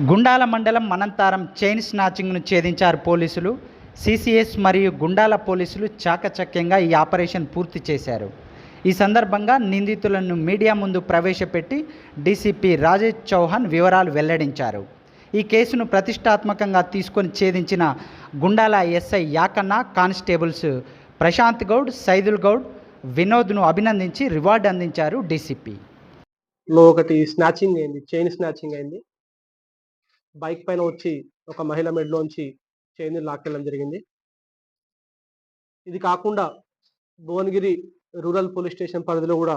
గుండాల మండలం మనంతారం చైన్ స్నాచింగ్ను ఛేదించారు పోలీసులు. సిసిఎస్ మరియు గుండాల పోలీసులు చాకచక్యంగా ఈ ఆపరేషన్ పూర్తి చేశారు. ఈ సందర్భంగా నిందితులను మీడియా ముందు ప్రవేశపెట్టి డీసీపీ రాజేష్ చౌహాన్ వివరాలు వెల్లడించారు. ఈ కేసును ప్రతిష్టాత్మకంగా తీసుకొని ఛేదించిన గుండాల ఎస్ఐ యాకన్న కానిస్టేబుల్స్ ప్రశాంత్ గౌడ్ సైదుల్ గౌడ్ వినోద్ను అభినందించి రివార్డు అందించారు డీసీపీ. ఒకటి స్నాచింగ్ అయింది చైన్ స్నాచింగ్ అయింది. బైక్ పైన వచ్చి ఒక మహిళ మెడలోంచి చైన్ లాక్కెళ్ళడం జరిగింది. ఇది కాకుండా భువనగిరి రూరల్ పోలీస్ స్టేషన్ పరిధిలో కూడా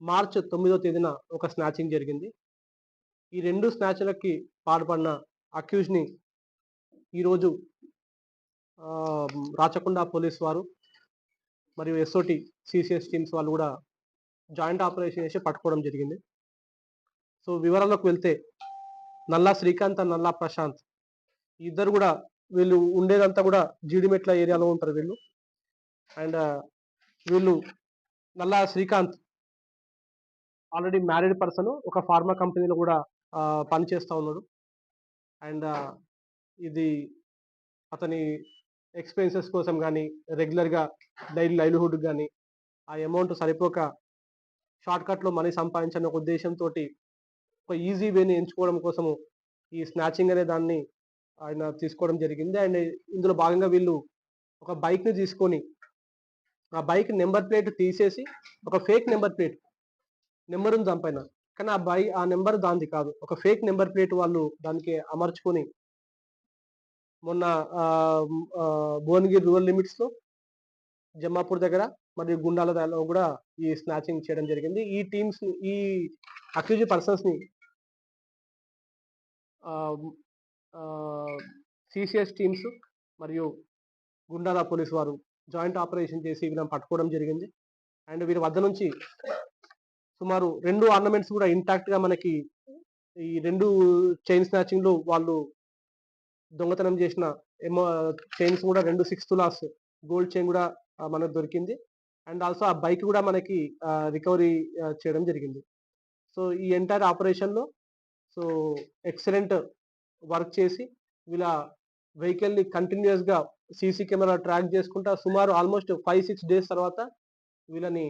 మార్చ్ తొమ్మిదో తేదీన ఒక స్నాచింగ్ జరిగింది. ఈ రెండు స్నాచ్లకి పాల్పడిన అక్యూజ్ని ఈరోజు రాచకొండ పోలీస్ వారు మరియు ఎస్ఓటి సిసిఎస్ టీమ్స్ వాళ్ళు కూడా జాయింట్ ఆపరేషన్ చేసి పట్టుకోవడం జరిగింది. సో వివరాల్లోకి వెళ్తే నల్లా శ్రీకాంత్ నల్లా ప్రశాంత్. ఇద్దరు కూడా వీళ్ళు ఉండేదంతా కూడా జీడిమెట్ల ఏరియాలో ఉంటారు వీళ్ళు. అండ్ వీళ్ళు Nalla Srikanth already married person ఒక ఫార్మా కంపెనీలో కూడా పనిచేస్తూ ఉన్నాడు. అండ్ ఇది అతని ఎక్స్పెన్సెస్ కోసం కానీ రెగ్యులర్గా డైలీ లైవ్లీహుడ్ కానీ ఆ అమౌంట్ సరిపోక షార్ట్ కట్లో మనీ సంపాదించని ఒక ఉద్దేశంతో ఒక ఈజీ వేని ఎంచుకోవడం కోసము ఈ స్నాచింగ్ అనే దాన్ని ఆయన తీసుకోవడం జరిగింది. అండ్ ఇందులో భాగంగా వీళ్ళు ఒక బైక్ని తీసుకొని ఆ బైక్ నెంబర్ ప్లేట్ తీసేసి ఒక ఫేక్ నెంబర్ ప్లేట్ నెంబర్ ఉంది దానిపైన కానీ ఆ బై ఆ నెంబర్ దానిది కాదు. ఒక ఫేక్ నెంబర్ ప్లేట్ వాళ్ళు దానికి అమర్చుకొని మొన్న భువనగిరి రూరల్ లిమిట్స్లో జమ్మాపూర్ దగ్గర మరియు గుండాల దగ్గర కూడా ఈ స్నాచింగ్ చేయడం జరిగింది. ఈ టీమ్స్ ఈ అక్యూజ్ పర్సన్స్ని సిసిఎస్ టీమ్స్ మరియు గుండారా పోలీస్ వారు జాయింట్ ఆపరేషన్ చేసి వీళ్ళని పట్టుకోవడం జరిగింది. అండ్ వీరి వద్ద నుంచి సుమారు రెండు ఆర్నమెంట్స్ కూడా ఇంటాక్ట్గా మనకి ఈ రెండు చైన్ స్నాచింగ్లో వాళ్ళు దొంగతనం చేసిన ఎమో చైన్స్ కూడా రెండు సిక్స్ తులాస్ గోల్డ్ చైన్ కూడా మనకు దొరికింది. అండ్ ఆల్సో ఆ బైక్ కూడా మనకి రికవరీ చేయడం జరిగింది. సో ఈ ఎంటైర్ ఆపరేషన్లో సో ఎక్సలెంట్ వర్క్ చేసి వీళ్ళ వెహికల్ని కంటిన్యూస్గా సీసీ కెమెరా ట్రాక్ చేసుకుంటా సుమారు ఆల్మోస్ట్ ఫైవ్ సిక్స్ డేస్ తర్వాత వీళ్ళని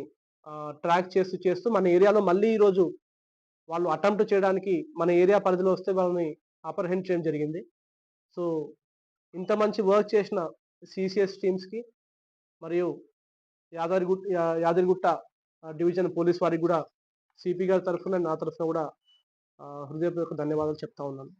ట్రాక్ చేస్తూ చేస్తూ మన ఏరియాలో మళ్ళీ ఈరోజు వాళ్ళు అటెంప్ట్ చేయడానికి మన ఏరియా పరిధిలో వస్తే వాళ్ళని అపర్హెండ్ చేయడం జరిగింది. సో ఇంత మంచి వర్క్ చేసిన సిసిఎస్ టీమ్స్కి మరియు యాదగిరిగుట్ట యాదగిరిగుట్ట డివిజన్ పోలీస్ వారికి కూడా సిపి గారి తరఫున నా తరఫున కూడా హృదయపూర్వక ధన్యవాదాలు చెప్తా ఉన్నాను.